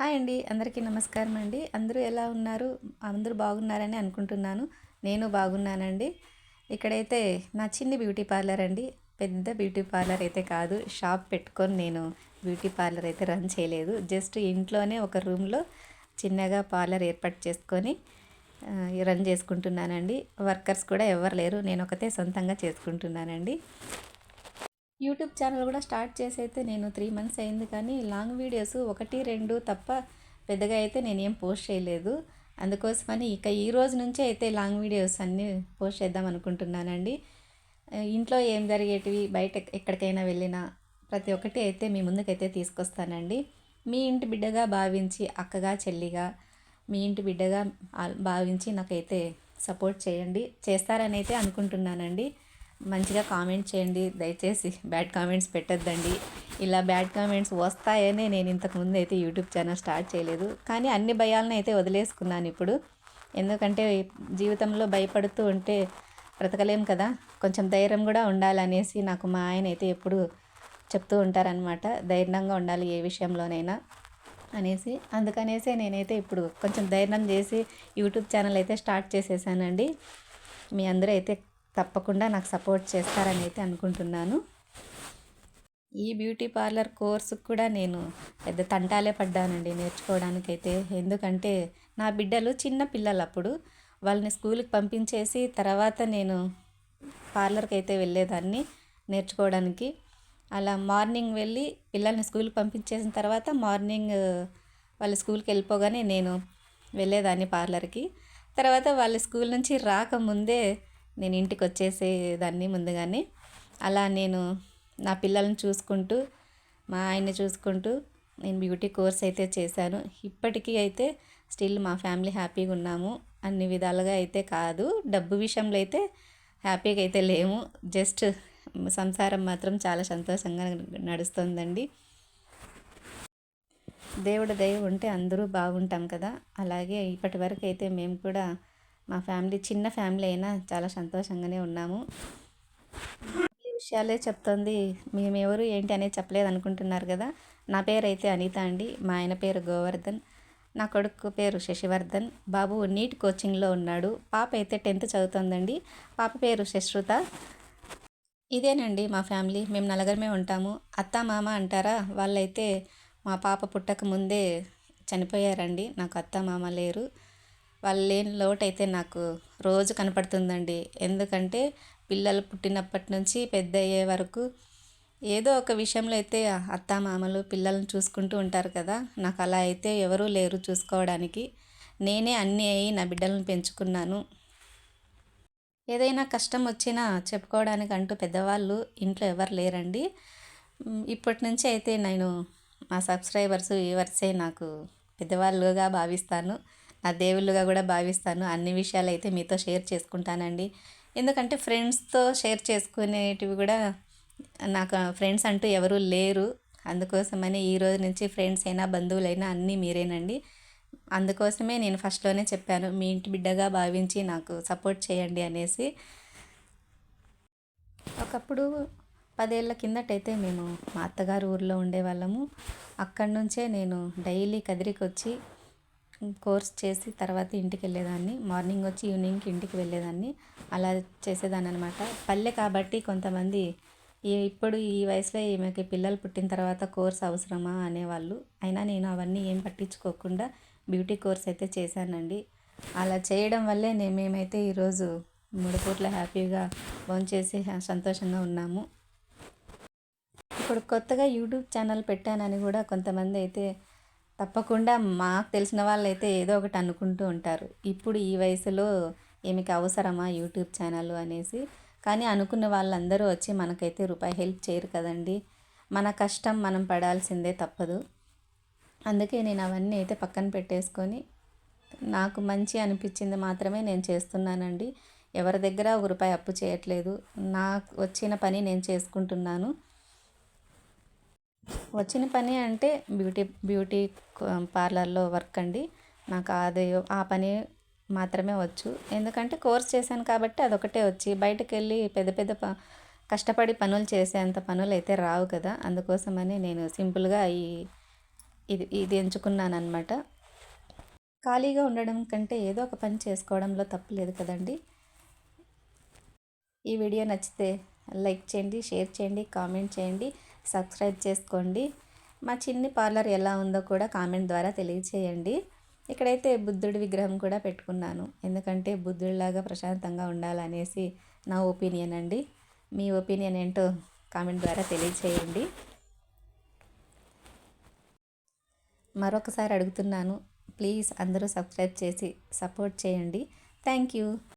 Hi అండి అందరికీ నమస్కారం అండి. అందరూ ఎలా ఉన్నారు? అందరూ బాగున్నారని అనుకుంటున్నాను. నేను బాగున్నానండి. ఇక్కడైతే నా చిన్ని బ్యూటీ పార్లర్ అండి. పెద్ద బ్యూటీ పార్లర్ అయితే కాదు షాప్ పెట్టుకొని నేను బ్యూటీ పార్లర్ అయితే రన్ చేయలేదు. జస్ట్ ఇంట్లోనే ఒక రూమ్లో చిన్నగా పార్లర్ ఏర్పాటు చేసుకొని రన్ చేసుకుంటున్నానండి. వర్కర్స్ కూడా ఎవరు లేరు నేను ఒకతే సొంతంగా చేసుకుంటున్నానండి. యూట్యూబ్ ఛానల్ కూడా స్టార్ట్ చేసి అయితే నేను త్రీ మంత్స్ అయింది కానీ లాంగ్ వీడియోస్ ఒకటి రెండు తప్ప పెద్దగా అయితే నేను ఏం పోస్ట్ చేయలేదు. అందుకోసమని ఇక ఈ రోజు నుంచే అయితే లాంగ్ వీడియోస్ అన్నీ పోస్ట్ చేద్దాం అనుకుంటున్నానండి. ఇంట్లో ఏం జరిగేటివి బయట ఎక్కడికైనా వెళ్ళినా ప్రతి ఒక్కటి అయితే మీ ముందుకైతే తీసుకొస్తానండి. మీ ఇంటి బిడ్డగా భావించి అక్కగా చెల్లిగా మీ ఇంటి బిడ్డగా భావించి నాకైతే సపోర్ట్ చేయండి. చేస్తారని అయితే అనుకుంటున్నానండి. మంచిగా కామెంట్ చేయండి. దయచేసి బ్యాడ్ కామెంట్స్ పెట్టొద్దండి. ఇలా బ్యాడ్ కామెంట్స్ వస్తాయనే నేను ఇంతకుముందు అయితే యూట్యూబ్ ఛానల్ స్టార్ట్ చేయలేదు. కానీ అన్ని భయాలను అయితే వదిలేసుకున్నాను ఇప్పుడు. ఎందుకంటే జీవితంలో భయపడుతూ ఉంటే బ్రతకలేం కదా. కొంచెం ధైర్యం కూడా ఉండాలనేసి నాకు మా ఆయన అయితే ఎప్పుడు చెప్తూ ఉంటారనమాట ధైర్యంగా ఉండాలి ఏ విషయంలోనైనా అనేసి. అందుకనేసే నేనైతే ఇప్పుడు కొంచెం ధైర్యం చేసి యూట్యూబ్ ఛానల్ అయితే స్టార్ట్ చేసేసానండి. మీ అందరూ అయితే తప్పకుండా నాకు సపోర్ట్ చేస్తారని అయితే అనుకుంటున్నాను. ఈ బ్యూటీ పార్లర్ కోర్సుకు కూడా నేను పెద్ద తంటాలే పడ్డానండి నేర్చుకోవడానికైతే. ఎందుకంటే నా బిడ్డలు చిన్న పిల్లలు అప్పుడు వాళ్ళని స్కూల్కి పంపించేసి తర్వాత నేను పార్లర్కి అయితే వెళ్ళేదాన్ని నేర్చుకోవడానికి. అలా మార్నింగ్ వెళ్ళి పిల్లల్ని స్కూల్కి పంపించేసిన తర్వాత మార్నింగ్ వాళ్ళ స్కూల్కి వెళ్ళిపోగానే నేను వెళ్ళేదాన్ని పార్లర్కి. తర్వాత వాళ్ళ స్కూల్ నుంచి రాకముందే నేను ఇంటికి వచ్చేసేదాన్ని ముందుగానే. అలా నేను నా పిల్లల్ని చూసుకుంటూ మా ఆయన్ని చూసుకుంటూ నేను బ్యూటీ కోర్స్ అయితే చేశాను. ఇప్పటికీ అయితే స్టిల్ మా ఫ్యామిలీ హ్యాపీగా ఉన్నాము. అన్ని విధాలుగా అయితే కాదు. డబ్బు విషయంలో అయితే హ్యాపీగా అయితే లేము. జస్ట్ సంసారం మాత్రం చాలా సంతోషంగా నడుస్తుందండి. దేవుడి దయ ఉంటే అందరూ బాగుంటాం కదా. అలాగే ఇప్పటి వరకు అయితే మేము కూడా మా ఫ్యామిలీ చిన్న ఫ్యామిలీ అయినా చాలా సంతోషంగానే ఉన్నాము. విషయాలే చెప్తుంది. మేమెవరు ఏంటి అనేది చెప్పలేదు అనుకుంటున్నారు కదా. నా పేరు అయితే అనిత అండి. మా ఆయన పేరు గోవర్ధన్. నా కొడుకు పేరు శశివర్ధన్. బాబు నీట్ కోచింగ్లో ఉన్నాడు. పాప అయితే టెన్త్ చదువుతుందండి. పాప పేరు శశ్రుత. ఇదేనండి మా ఫ్యామిలీ. మేము నలుగురమే ఉంటాము. అత్త మామ అంటారా? వాళ్ళైతే మా పాప పుట్టక ముందే చనిపోయారండి. నాకు అత్త మామ లేరు. వాళ్ళు లేని లోటు అయితే నాకు రోజు కనపడుతుందండి. ఎందుకంటే పిల్లలు పుట్టినప్పటి నుంచి పెద్ద అయ్యే వరకు ఏదో ఒక విషయంలో అయితే అత్త మామలు పిల్లల్ని చూసుకుంటూ ఉంటారు కదా. నాకు అలా అయితే ఎవరూ లేరు చూసుకోవడానికి. నేనే అన్నీ అయి నా బిడ్డలను పెంచుకున్నాను. ఏదైనా కష్టం వచ్చినా చెప్పుకోవడానికి అంటూ పెద్దవాళ్ళు ఇంట్లో ఎవరు లేరండి. ఇప్పటి నుంచి అయితే నేను మా సబ్స్క్రైబర్స్ వ్యూవర్సే నాకు పెద్దవాళ్ళుగా భావిస్తాను. నా దేవుళ్ళుగా కూడా భావిస్తాను. అన్ని విషయాలు అయితే మీతో షేర్ చేసుకుంటానండి. ఎందుకంటే ఫ్రెండ్స్తో షేర్ చేసుకునేటివి కూడా నాకు ఫ్రెండ్స్ అంటూ ఎవరూ లేరు. అందుకోసమని ఈ రోజు నుంచి ఫ్రెండ్స్ అయినా బంధువులైనా అన్నీ మీరేనండి. అందుకోసమే నేను ఫస్ట్లోనే చెప్పాను మీ ఇంటి బిడ్డగా భావించి నాకు సపోర్ట్ చేయండి అనేసి. ఒకప్పుడు పదేళ్ళ కిందటైతే మేము మా అత్తగారు ఊర్లో ఉండేవాళ్ళము. అక్కడి నుంచే నేను డైలీ కదిరికి వచ్చి కోర్స్ చేసి తర్వాత ఇంటికి వెళ్ళేదాన్ని. మార్నింగ్ వచ్చి ఈవినింగ్కి ఇంటికి వెళ్ళేదాన్ని. అలా చేసేదాన్ని అనమాట పల్లె కాబట్టి కొంతమంది ఇప్పుడు ఈ వయసులో ఈమెకి పిల్లలు పుట్టిన తర్వాత కోర్స్ అవసరమా అనేవాళ్ళు. అయినా నేను అవన్నీ ఏం పట్టించుకోకుండా బ్యూటీ కోర్స్ అయితే చేశానండి. అలా చేయడం వల్లే నేను మేమైతే ఈరోజు మూడు పూట్ల హ్యాపీగా భోంచేసి చేసి సంతోషంగా ఉన్నాము. ఇప్పుడు కొత్తగా యూట్యూబ్ ఛానల్ పెట్టానని కూడా కొంతమంది అయితే తప్పకుండా మాకు తెలిసిన వాళ్ళు అయితే ఏదో ఒకటి అనుకుంటూ ఉంటారు. ఇప్పుడు ఈ వయసులో ఏమికి అవసరమా యూట్యూబ్ ఛానల్ అనేసి? కానీ అనుకున్న వాళ్ళందరూ వచ్చి మనకైతే రూపాయి హెల్ప్ చేయరు కదండి. మన కష్టం మనం పడాల్సిందే తప్పదు. అందుకే నేను అవన్నీ అయితే పక్కన పెట్టేసుకొని నాకు మంచి అనిపించింది మాత్రమే నేను చేస్తున్నానండి. ఎవరి దగ్గర ఒక రూపాయి అప్పు చేయట్లేదు. నాకు వచ్చిన పని నేను చేసుకుంటున్నాను. వచ్చిన పని అంటే బ్యూటీ బ్యూటీ పార్లర్లో వర్క్ అండి. నాకు అది ఆ పని మాత్రమే వచ్చు. ఎందుకంటే కోర్స్ చేశాను కాబట్టి అదొకటే వచ్చి బయటకు వెళ్ళి పెద్ద పెద్ద ప కష్టపడి పనులు చేసేంత పనులు అయితే రావు కదా. అందుకోసమని నేను సింపుల్గా ఈ ఇది ఇది ఎంచుకున్నానమాట ఖాళీగా ఉండడం కంటే ఏదో ఒక పని చేసుకోవడంలో తప్పు లేదు కదండి. ఈ వీడియో నచ్చితే లైక్ చేయండి షేర్ చేయండి కామెంట్ చేయండి. సబ్స్క్రైబ్ చేసుకోండి. మా చిన్ని పార్లర్ ఎలా ఉందో కూడా కామెంట్ ద్వారా తెలియచేయండి. ఇక్కడైతే బుద్ధుడి విగ్రహం కూడా పెట్టుకున్నాను. ఎందుకంటే బుద్ధుడిలాగా ప్రశాంతంగా ఉండాలనేసి నా ఒపీనియన్ అండి. మీ ఒపీనియన్ ఏంటో కామెంట్ ద్వారా తెలియచేయండి. మరొకసారి అడుగుతున్నాను. ప్లీజ్ అందరూ సబ్స్క్రైబ్ చేసి సపోర్ట్ చేయండి. Thank you.